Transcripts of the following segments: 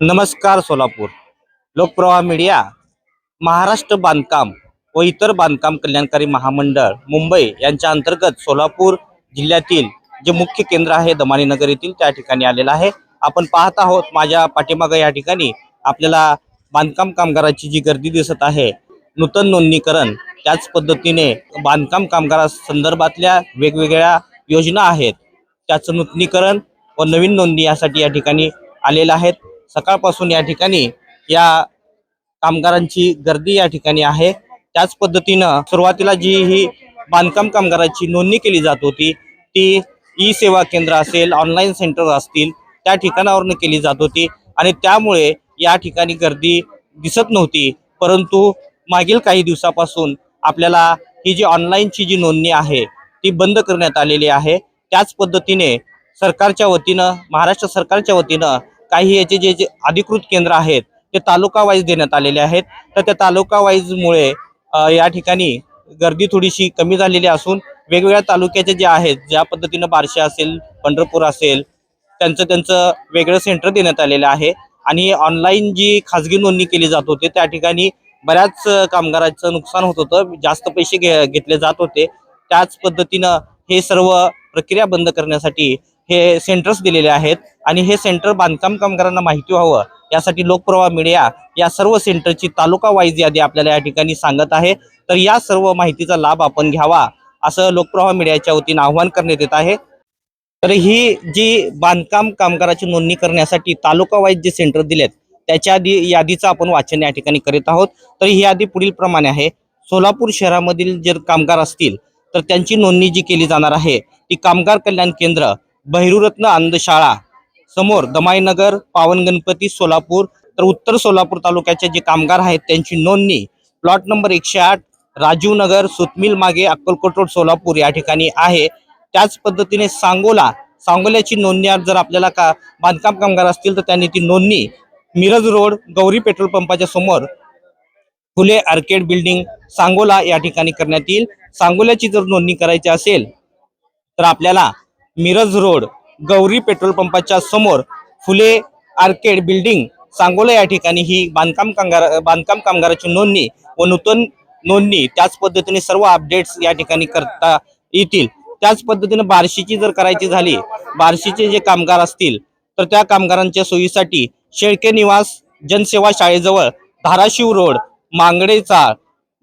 नमस्कार सोलापूर. लोकप्रवाह मीडिया महाराष्ट्र बांधकाम व इतर बांधकाम कल्याणकारी महामंडळ मुंबई यांच्या अंतर्गत सोलापूर जिल्ह्यातील जे मुख्य केंद्र आहे दमानी नगर येथील त्या ठिकाणी आलेलं आहे. आपण पाहत आहोत माझ्या पाठीमागं या ठिकाणी आपल्याला बांधकाम कामगाराची जी गर्दी दिसत आहे नूतन नोंदणीकरण त्याच पद्धतीने बांधकाम कामगारा संदर्भातल्या वेगवेगळ्या योजना आहेत. त्याचं नूतनीकरण व नवीन नोंदणी यासाठी या ठिकाणी आलेल्या आहेत. सकाळपासून या ठिकाणी या कामगारांची गर्दी या ठिकाणी आहे. त्याच पद्धतीनं सुरुवातीला जी ही बांधकाम कामगाराची नोंदणी केली जात होती ती ई सेवा केंद्र असेल ऑनलाईन सेंटर असतील त्या ठिकाणावरून केली जात होती आणि त्यामुळे या ठिकाणी गर्दी दिसत नव्हती. परंतु मागील काही दिवसापासून आपल्याला ही जी ऑनलाईनची जी नोंदणी आहे ती बंद करण्यात आलेली आहे. त्याच पद्धतीने सरकारच्या वतीनं महाराष्ट्र सरकारच्या वतीनं काही याचे जे जे अधिकृत केंद्र आहेत ते तालुका वाईज देण्यात आलेले आहेत. तर त्या तालुका वाईजमुळे या ठिकाणी गर्दी थोडीशी कमी झालेली असून वेगवेगळ्या तालुक्याचे जे आहेत ज्या पद्धतीनं बारशे असेल पंढरपूर असेल त्यांचं त्यांचं वेगळं सेंटर देण्यात आलेलं आहे. आणि ऑनलाईन जी खाजगी नोंदणी केली जात होती त्या ठिकाणी बऱ्याच कामगारांचं नुकसान होत होतं. जास्त पैसे घे घेतले जात होते. त्याच पद्धतीनं हे सर्व प्रक्रिया बंद करण्यासाठी हे सेंटर्स दिलेले आहेत. आणि हे सेंटर बांधकाम कामगारांना माहिती व्हावं. यासाठी लोकप्रवाह मीडिया या सर्व सेंटरची तालुका वाईज यादी आपल्याला या ठिकाणी सांगत आहे. तर या सर्व माहितीचा लाभ आपण घ्यावा असं लोकप्रवाह मीडियाच्या वतीनं आव्हान करण्यात येत आहे. तर ही जी बांधकाम कामगाराची नोंदणी करण्यासाठी तालुका वाईज जे सेंटर दिलेत त्याच्या आधी यादीचं आपण वाचन या ठिकाणी करीत आहोत. तर ही यादी पुढील प्रमाणे आहे. सोलापूर शहरामधील जर कामगार असतील तर त्यांची नोंदणी जी केली जाणार आहे ती कामगार कल्याण केंद्र बहिरुरत्न अंधशाळा समोर दमाईनगर पावन गणपती सोलापूर तर उत्तर सोलापूर तालुक्याचे जे कामगार आहेत त्यांची नोंदणी प्लॉट नंबर एकशे आठ राजीव नगर सुतमिल मागे अक्कलकोट रोड सोलापूर या ठिकाणी आहे. त्याच पद्धतीने सांगोला सांगोल्याची नोंदणी आज जर आपल्याला का बांधकाम कामगार असतील तर त्यांनी ती नोंदणी मिरज रोड गौरी पेट्रोल पंपाच्या समोर फुले आर्केड बिल्डिंग सांगोला या ठिकाणी करण्यात येईल. सांगोल्याची जर नोंदणी करायची असेल तर आपल्याला मिरज रोड गौरी पेट्रोल पंपाच्या समोर फुले आर्केड बिल्डिंग सांगोला या ठिकाणी ही बांधकाम कामगार बांधकाम कामगाराची नोंदणी व नूतन नोंदणी त्याच पद्धतीने सर्व अपडेट्स या ठिकाणी करता येतील. त्याच पद्धतीने बार्शीची जर करायची झाली बार्शीचे जे कामगार असतील तर त्या कामगारांच्या सोयीसाठी शेळके निवास जनसेवा शाळेजवळ धाराशिव रोड मांगडे चाळ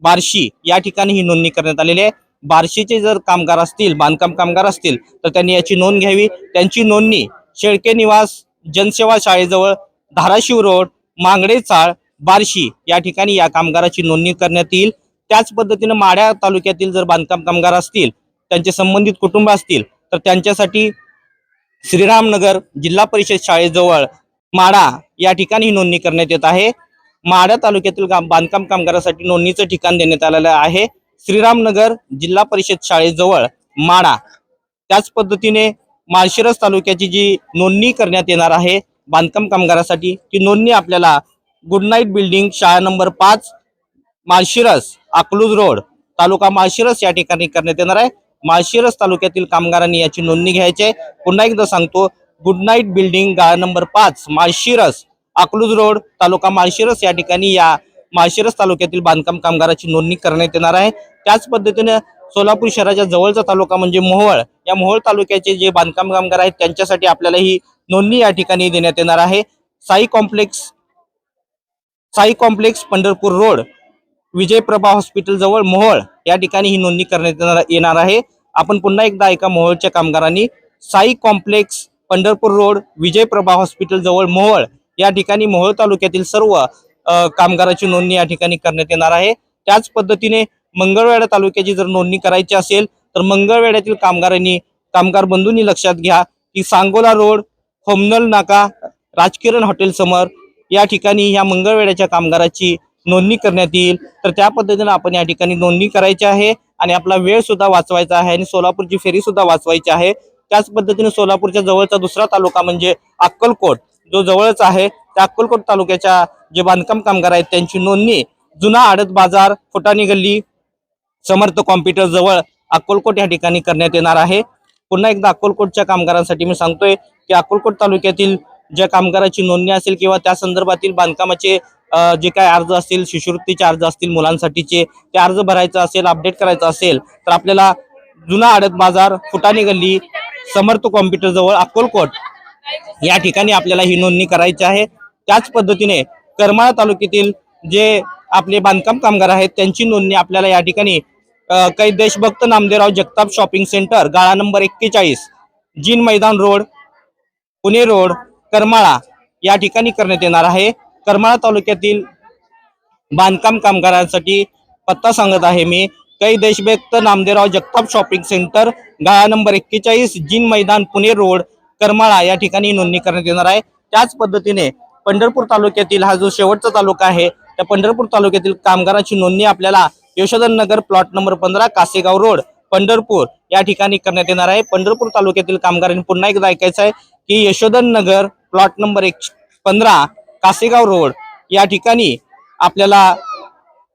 बार्शी या ठिकाणी ही नोंदणी करण्यात आलेली आहे. बार्शीचे जर कामगार असतील बांधकाम कामगार असतील तर त्यांनी याची नोंद घ्यावी. त्यांची नोंदणी शेळके निवास जनसेवा शाळेजवळ धाराशिव रोड मांगडे चाळ बार्शी या ठिकाणी या कामगाराची नोंदणी करण्यात येईल. त्याच पद्धतीनं माढ्या तालुक्यातील जर बांधकाम कामगार असतील त्यांचे संबंधित कुटुंब असतील तर त्यांच्यासाठी श्रीरामनगर जिल्हा परिषद शाळेजवळ माडा या ठिकाणी ही नोंदणी करण्यात येत आहे. माडा तालुक्यातील काम- बांधकाम कामगारासाठी नोंदणीचं ठिकाण देण्यात आलेलं आहे. श्रीरामनगर जिल्हा परिषद शाळेजवळ माडा. त्याच पद्धतीने माळशिरस तालुक्याची जी नोंदणी करण्यात येणार आहे बांधकाम कामगारासाठी ती नोंदणी आपल्याला गुड नाईट बिल्डिंग शाळा नंबर पाच माळशिरस अकलूज रोड तालुका माळशिरस या ठिकाणी करण्यात येणार आहे. माळशिरस तालुक्यातील कामगारांनी याची नोंदणी घ्यायची आहे. पुन्हा एकदा सांगतो गुड नाईट बिल्डिंग गाळा नंबर पाच माळशिरस अकलूज रोड तालुका माळशिरस या ठिकाणी या माळशिरस तालुक्यातील बांधकाम कामगाराची नोंदणी करण्यात येणार आहे. त्याच पद्धतीने सोलापूर शहराच्या जवळचा तालुका म्हणजे मोहोळ या मोहोळ तालुक्याचे जे बांधकाम कामगार आहेत त्यांच्यासाठी आपल्याला ही नोंदणी या ठिकाणी देण्यात येणार आहे. Sai complex Sai complex Pandharpur road Vijayprabha hospital जवळ मोहोळ या ठिकाणी ही नोंदणी करण्यात येणार- येणार आहे. आपण पुन्हा एकदा एका मोहोळच्या कामगारांनी. Sai complex Pandharpur road Vijayprabha hospital जवळ मोहोळ या ठिकाणी मोहोळ तालुक्यातील सर्व कामगाराची नोंदणी या ठिकाणी करण्यात येणार आहे. त्याच पद्धतीने मंगळवेढा तालुक्याची जर नोंदणी करायची असेल तर मंगळवेढ्यातील कामगारांनी कामगार बंधूंनी लक्षात घ्या की सांगोला रोड होमनल नाका राजकिरण हॉटेल समोर या ठिकाणी ह्या मंगळवेड्याच्या कामगाराची नोंदणी करण्यात येईल. तर त्या पद्धतीने आपण या ठिकाणी नोंदणी करायची आहे आणि आपला वेळ सुद्धा वाचवायचा आहे आणि सोलापूरची फेरी सुद्धा वाचवायची आहे. त्याच पद्धतीने सोलापूरच्या जवळचा दुसरा तालुका म्हणजे अक्कलकोट. जो जवळच आहे त्या अक्कलकोट तालुक्याच्या जे बांधकाम कामगार आहेत त्यांची नोंदणी जुना आडत बाजार फुटाणी गल्ली समर्थ कॉम्प्युटर जवळ अक्कलकोट या ठिकाणी करण्यात येणार आहे. पुन्हा एकदा अक्कलकोटच्या कामगारांसाठी मी सांगतोय की अक्कलकोट तालुक्यातील ज्या कामगाराची नोंदणी असेल किंवा त्या संदर्भातील बांधकामाचे जे काय अर्ज असतील शिष्यवृत्तीचे अर्ज असतील मुलांसाठीचे ते अर्ज भरायचा असेल अपडेट करायचा असेल तर आपल्याला जुना आडत बाजार फुटाणी गल्ली समर्थ कॉम्प्युटर जवळ अक्कलकोट या ठिकाणी आपल्याला ही नोंदणी करायची आहे. त्याच पद्धतीने करमाळा तालुक्यातील जे आपले बांधकाम कामगार आहेत त्यांची नोंदणी आपल्याला या ठिकाणी काही देशभक्त नामदेवराव जगताप शॉपिंग सेंटर गाळा नंबर एक्केचाळीस जीन मैदान रोड पुणे रोड करमाळा या ठिकाणी करण्यात येणार आहे. करमाळा तालुक्यातील बांधकाम कामगारांसाठी पत्ता सांगत आहे मी काही देशभक्त नामदेवराव जगताप शॉपिंग सेंटर गाळा नंबर एक्केचाळीस जीन मैदान पुणे रोड करमाळा या ठिकाणी नोंदणी करण्यात येणार आहे. त्याच पद्धतीने पंढरपूर तालुक्यातील हा जो शेवटचा तालुका आहे त्या पंढरपूर तालुक्यातील कामगारांची नोंदणी आपल्याला यशोधन नगर प्लॉट नंबर पंधरा कासेगाव रोड पंढरपूर या ठिकाणी करण्यात येणार आहे. पंढरपूर तालुक्यातील कामगारांनी पुन्हा एकदा ऐकायचं आहे की यशोधन नगर प्लॉट नंबर एक पंधरा कासेगाव रोड या ठिकाणी आपल्याला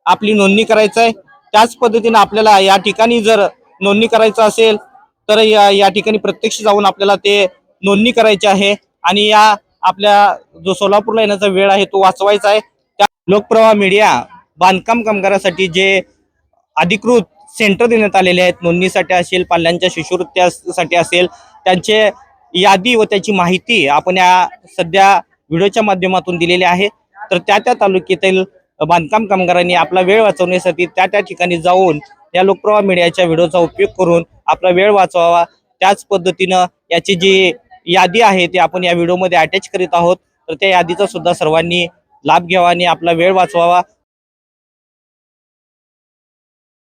आपली नोंदणी करायचं आहे. त्याच पद्धतीने आपल्याला या ठिकाणी जर नोंदणी करायचं असेल तर या या ठिकाणी प्रत्यक्ष जाऊन आपल्याला ते नोंदणी करायची आहे. आणि या आपल्या जो सोलापूरला येण्याचा वेळ आहे तो वाचवायचा आहे. त्या लोकप्रवाह मीडिया बांधकाम कामगारासाठी जे अधिकृत सेंटर देण्यात आलेले आहेत नोंदणीसाठी असेल पाल्यांच्या शिष्यवृत्त्यासाठी असेल त्यांचे यादी व त्याची माहिती आपण या सध्या व्हिडिओच्या माध्यमातून दिलेली आहे. तर त्या त्या तालुक्यातील बांधकाम कामगारांनी आपला वेळ वाचवण्यासाठी त्या त्या ठिकाणी जाऊन या लोकप्रवाह मीडियाच्या व्हिडिओचा उपयोग करून आपला वेळ वाचवावा. त्याच पद्धतीनं याची जी यादी आहे ती आपण या व्हिडिओमध्ये अटॅच करीत आहोत. तर त्या यादीचा सुद्धा सर्वांनी लाभ घ्यावा आणि आपला वेळ वाचवावा.